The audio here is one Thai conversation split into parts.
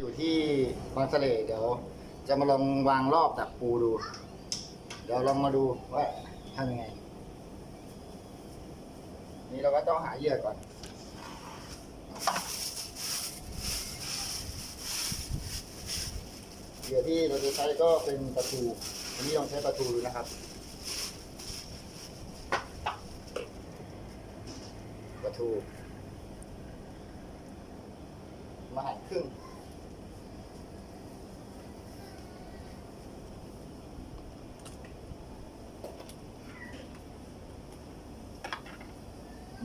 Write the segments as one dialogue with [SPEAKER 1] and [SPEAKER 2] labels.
[SPEAKER 1] อยู่ที่บางเสะเลเดี๋ยว จะมาลองวางรอบดักปูดู เดี๋ยวลองมาดูว่าทำยังไง นี่เราก็ต้องหาเหยื่อก่อนเหยื่อที่เราจะใช้ก็เป็นปลาทูอันนี้ลองใช้ปลาทูดูนะครับปลาทูมาหั่นครึ่ง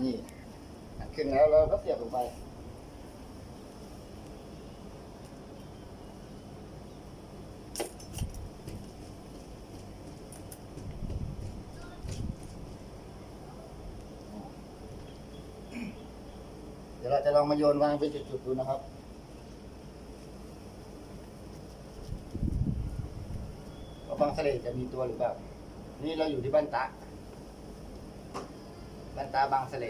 [SPEAKER 1] นี่หั่นครึ่งแล้วเราก็เสียบลงไป เดี๋ยวเราจะลองมาโยนวางเป็นจุดๆดูนะครับว่าบางทะเลจะมีตัวหรือเปล่า นี่เราอยู่ที่บ้านตะ บ้านตาบางทะเล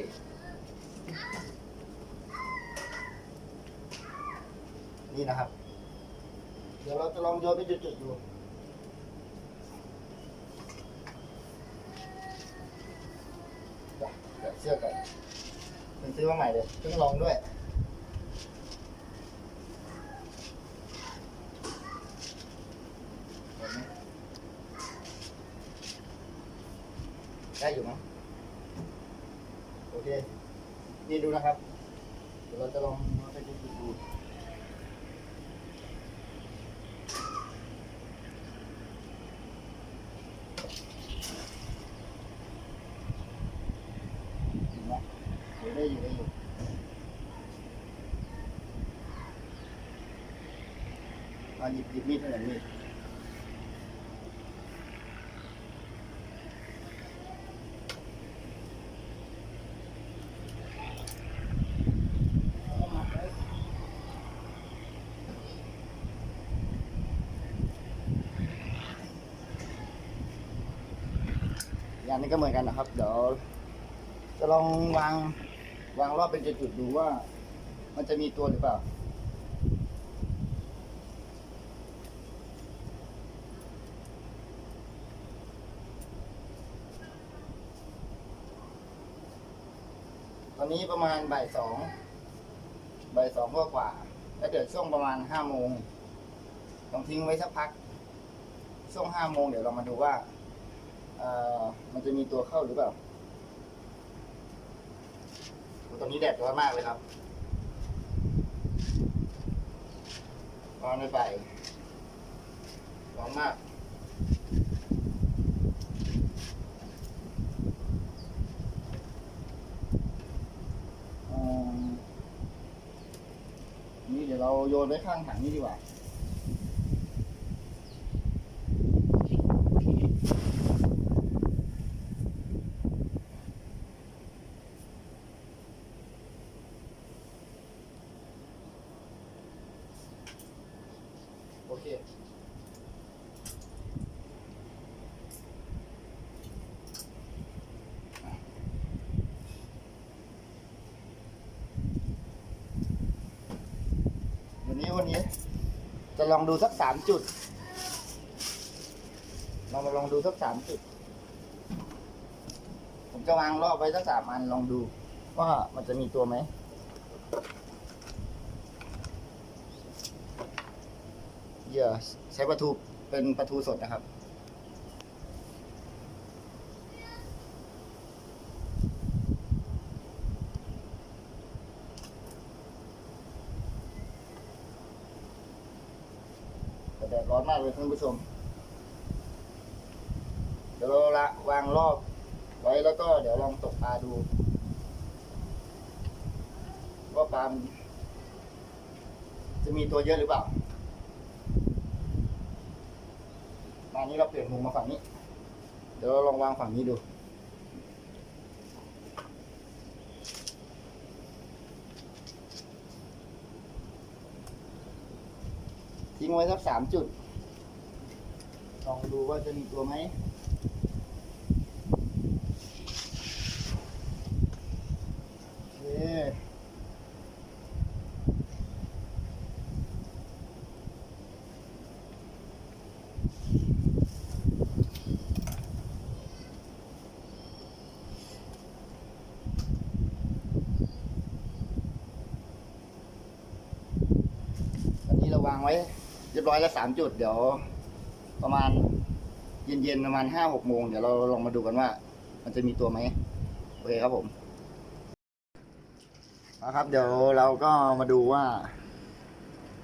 [SPEAKER 1] นี่นะครับ เดี๋ยวเราจะลองโยนเป็นจุดๆดูเดี๋ยวเสื้อก่อนเป็นซื้อมาใหม่เลยเพิ่งลองด้วยได้อยู่มั้ง เค นี่ดูนะครับ เดี๋ยวเราจะลองเอาไปดูดูไดี๋ยวได้อยู่ได้อยู่เอาหยิบหยิบมีดให้หน่อยมีด อย่างนี้ก็เหมือนกันนะครับ เดี๋ยวจะลองวางวางรอบเป็นจุดๆดูว่า มันจะมีตัวหรือเปล่าตอนนี้ประมาณบ่ายสองบ่ายสองกว่าๆแล้วเดี๋ยวช่วงประมาณห้าโมงลองทิ้งไว้สักพัก ช่วงห้าโมงเดี๋ยวเรามาดูว่าเอ่อ มันจะมีตัวเข้าหรือเปล่าตอนนี้แดดร้อนมากเลยครับร้อนไม่ไปร้อนมากอืมนี่เดี๋ยวเราโยนไว้ข้างถังนี้ดีกว่า เควันนี้วันนี้ จะลองดูสักสามจุด เรามาลองดูสักสามจุด ผมจะวางรอบไว้สักสามอันลองดู ว่ามันจะมีตัวไหม เหยื่อใช้ปลาทูเป็นปลาทูสดนะครับแต่แดดร้อนมากเลยท่านผู้ชม เดี๋ยวเราละวางรอบไว้แล้วก็เดี๋ยวลองตกปลาดูว่าปลาจะมีตัวเยอะหรือเปล่า มานี้เราเปลี่ยนมุมมาฝั่งนี้ เดี๋ยวเราลองวางฝั่งนี้ดู ทิ้งไว้สักสามจุด ลองดูว่าจะมีตัวไหม โอเค วางไว้เรียบร้อยแล้วสามจุด เดี๋ยว ประมาณเย็นๆประมาณห้าหกโมงเดี๋ยวเราลองมาดูกันว่า มันจะมีตัวไหมโอเคครับผมนะครับ เดี๋ยวเราก็มาดูว่า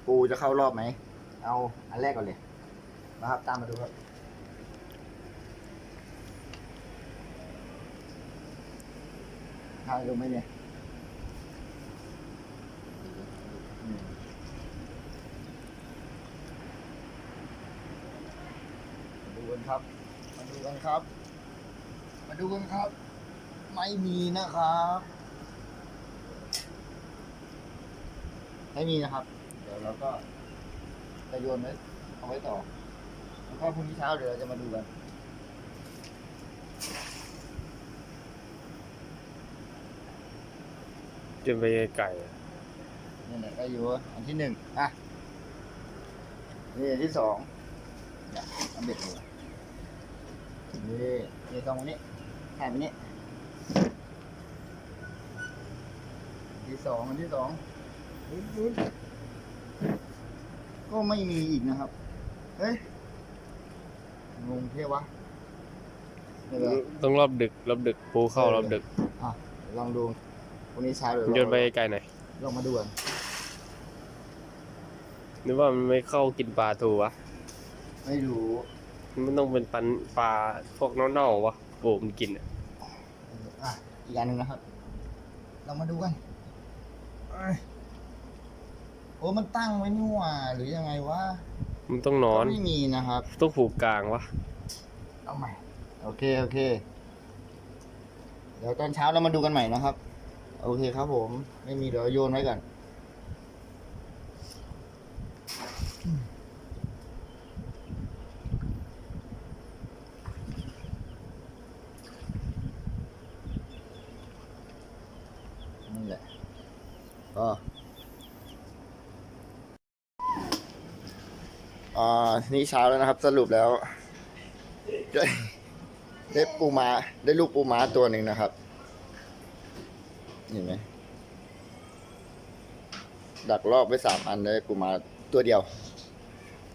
[SPEAKER 1] ปูจะเข้ารอบไหม เอาอันแรกก่อนเลย นะครับ ตามมาดูครับทายลงไหมเนี่ยอืมมาดูกัน ครับ มาดูกันครับ มาดูกันครับ ไม่มีนะครับ ไม่มีนะครับ เดี๋ยวเราก็จะโยนไว้เอาไว้ต่อแล้วก็พรุ่งนี้เช้าเดี๋ยวเราจะมาดูกัน
[SPEAKER 2] จนไปไก่อะ
[SPEAKER 1] นี่แหละก็อยู่อันที่หนึ่งอะนี่อันที่สองเนี่ยอันเบ็ดเลย นี่นี่ตรงนี้ถ่ายไปนี้อันที่สองอันที่สองอุ๊ยอุ๊ยก็ไม่มีอีกนะครับ เฮ้ยงงเท่วะเดี๋ยว
[SPEAKER 2] ต้องรอบดึก รอบดึกปูเข้ารอบดึก
[SPEAKER 1] อะลองดูวันนี้เช้าเดี๋ยว
[SPEAKER 2] โยนไปไก่หน่อย
[SPEAKER 1] ลองมาดูกัน
[SPEAKER 2] นึกว่ามันไม่เข้ากินปลาทูวะ
[SPEAKER 1] ไม่รู้
[SPEAKER 2] มันต้องเป็นปันปลาพวกเน่าๆวะปูมันกินอะ
[SPEAKER 1] อะอีกอันหนึ่งนะครับ เรามาดูกันเอ้ยโอ้มันตั้งไว้นี่หว่าหรือยังไงวะ
[SPEAKER 2] มันต้องนอน
[SPEAKER 1] ก็ไม่มีนะครับ
[SPEAKER 2] ต้องผูกกลางวะ
[SPEAKER 1] เอาใหม่ โอเค โอเค เดี๋ยวตอนเช้าเรามาดูกันใหม่นะครับ โอเคครับผม ไม่มีเดี๋ยวโยนไว้ก่อนนั่นแหละก็ อ่านี่เช้าแล้วนะครับ สรุปแล้ว ได้ได้ปูม้าได้ลูกปูม้าตัวหนึ่งนะครับเห็นไหมดักรอบไว้สามอันได้ปูม้าตัวเดียว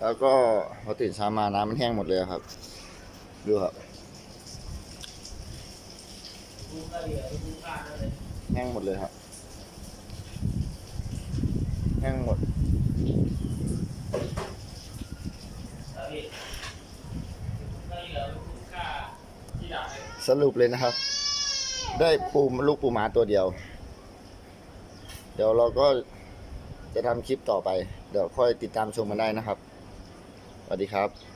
[SPEAKER 1] แล้วก็พอตื่นเช้ามาน้ำมันแห้งหมดเลยครับ ดูครับแห้งหมดเลยครับ แห้งหมด สรุปเลยนะครับ ได้ปูลูกปูหมาตัวเดียว เดี๋ยวเราก็จะทำคลิปต่อไป เดี๋ยวค่อยติดตามชมกันได้นะครับ สวัสดีครับ